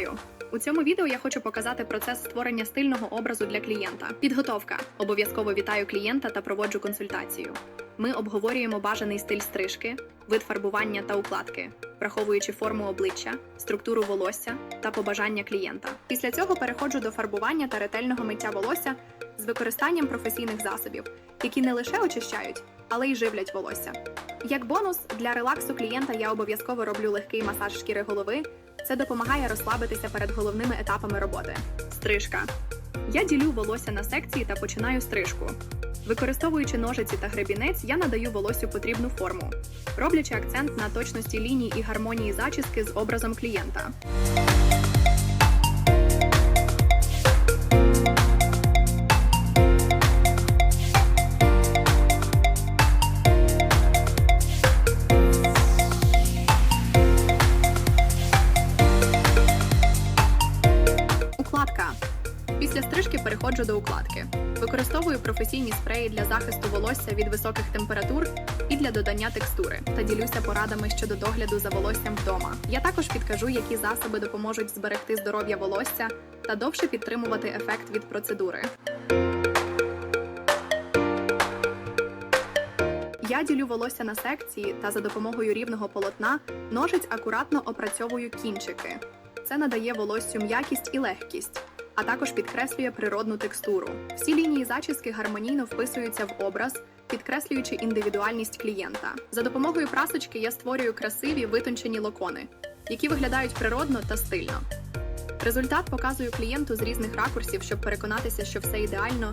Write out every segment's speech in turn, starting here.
Вітаю! У цьому відео я хочу показати процес створення стильного образу для клієнта. Підготовка. Обов'язково вітаю клієнта та проводжу консультацію. Ми обговорюємо бажаний стиль стрижки, вид фарбування та укладки, враховуючи форму обличчя, структуру волосся та побажання клієнта. Після цього переходжу до фарбування та ретельного миття волосся з використанням професійних засобів, які не лише очищають, але й живлять волосся. Як бонус для релаксу клієнта я обов'язково роблю легкий масаж шкіри голови. Це допомагає розслабитися перед головними етапами роботи. Стрижка. Я ділю волосся на секції та починаю стрижку. Використовуючи ножиці та гребінець, я надаю волосю потрібну форму, роблячи акцент на точності ліній і гармонії зачіски з образом клієнта. Укладка. Після стрижки переходжу до укладки. Використовую професійні спреї для захисту волосся від високих температур і для додання текстури та ділюся порадами щодо догляду за волоссям вдома. Я також підкажу, які засоби допоможуть зберегти здоров'я волосся та довше підтримувати ефект від процедури. Я ділю волосся на секції та за допомогою рівного полотна ножиць акуратно опрацьовую кінчики. Це надає волоссю м'якість і легкість, а також підкреслює природну текстуру. Всі лінії зачіски гармонійно вписуються в образ, підкреслюючи індивідуальність клієнта. За допомогою прасочки я створюю красиві витончені локони, які виглядають природно та стильно. Результат показую клієнту з різних ракурсів, щоб переконатися, що все ідеально.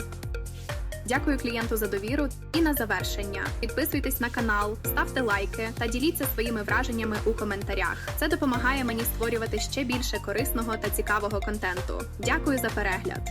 Дякую клієнту за довіру і на завершення. Підписуйтесь на канал, ставте лайки та діліться своїми враженнями у коментарях. Це допомагає мені створювати ще більше корисного та цікавого контенту. Дякую за перегляд!